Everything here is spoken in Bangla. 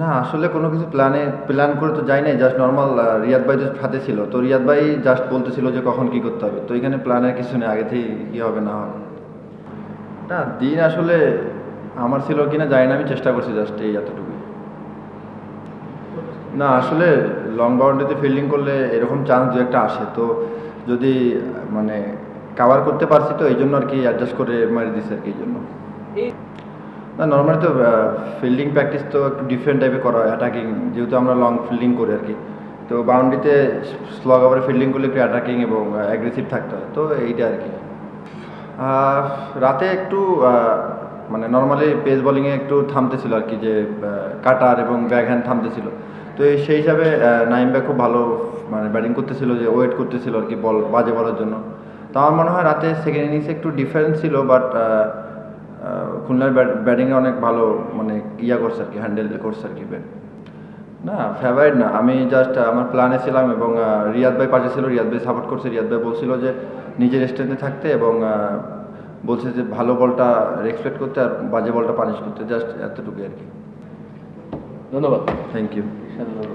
না, আসলে কোনো কিছু প্ল্যানে প্ল্যান করে তো যাই নাই জাস্ট নর্মাল রিয়াদ ভাই জাস্ট হাতে ছিল। তো রিয়াদ ভাই জাস্ট বলতেছিল যে কখন কি করতে হবে। তো এখানে প্ল্যানের কিছু নেই, আগে থেকে কী হবে না হবে। না, দিন আসলে আমার ছিল কি না জানি না, আমি চেষ্টা করছি জাস্ট এই এতটুকু না, আসলে লং বাউন্ডারিতে ফিল্ডিং করলে এরকম চান্স দু একটা আসে। তো যদি মানে কাভার করতে পারছি তো, এই জন্য আর কি অ্যাডজাস্ট করে মারি দিছে আর কি, এই জন্য। না নর্মালি তো ফিল্ডিং প্র্যাকটিস তো একটু ডিফারেন্ট টাইপে করা হয় অ্যাটাকিং যেহেতু আমরা লং ফিল্ডিং করি আর কি। তো বাউন্ডারিতে স্লগ আবার ফিল্ডিং করলে একটু অ্যাটাকিং এবং অ্যাগ্রেসিভ থাকতে হয়, তো এইটা আর কি। রাতে একটু মানে নর্মালি পেস বোলিংয়ে একটু থামতেছিল আর কি, যে কাটার এবং ব্যাক হ্যান্ড থামতেছিল। তো সেই হিসাবে নাইম ব্যাক খুব ভালো মানে ব্যাটিং করতেছিল, যে ওয়েট করতেছিল আর কি বল বাজে বলার জন্য। তো আমার মনে হয় রাতে সেকেন্ড ইনিংসে একটু ডিফারেন্স ছিল বাট খুলনার ব্যাটিংয়ে অনেক ভালো মানে ইয়া করছে আর কি হ্যান্ডেল করছে আর কি ব্যাট না ফেভারিট না। আমি জাস্ট আমার প্ল্যানে ছিলাম এবং রিয়াদ ভাই পাশে ছিল রিয়াদ ভাই সাপোর্ট করছে। রিয়াদ ভাই বলছিল যে নিজের স্ট্রেন্থে থাকতে এবং বলছে যে ভালো বলটা রেসপেক্ট করতে আর বাজে বলটা পানিশ করতে। জাস্ট এতটুকুই আর কি। ধন্যবাদ। Thank you